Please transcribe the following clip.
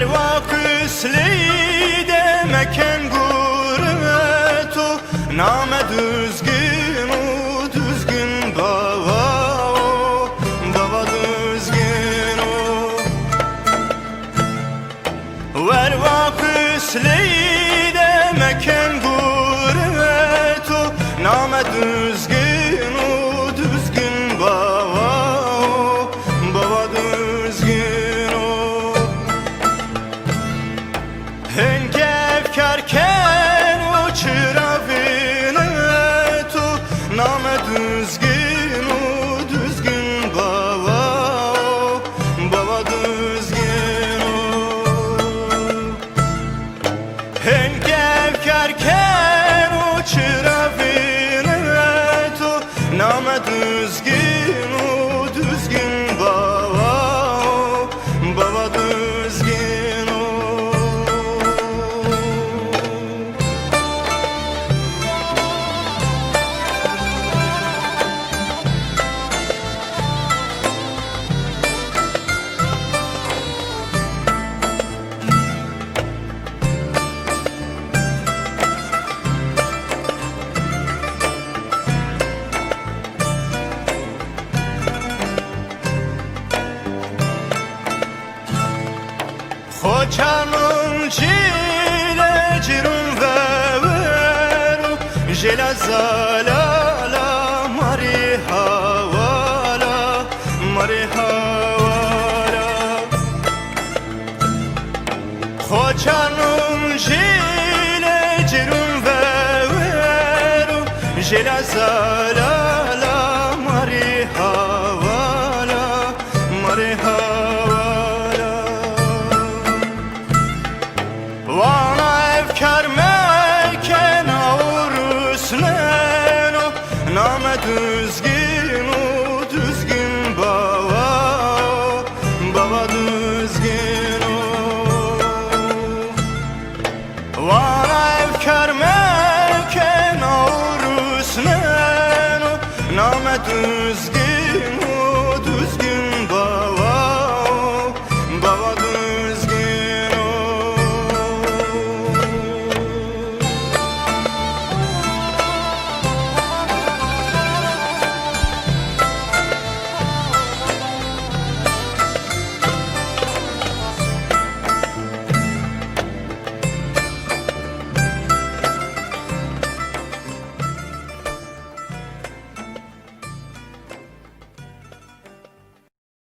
هر واقع سلی ده مکن گورمتو نامدو thing Hocanın cile cirun ve veru Jela zalala mari havala Mari havala Hocanın cile cirun ve veru Jela zalala Name düzgün, o düzgün baba Baba düzgün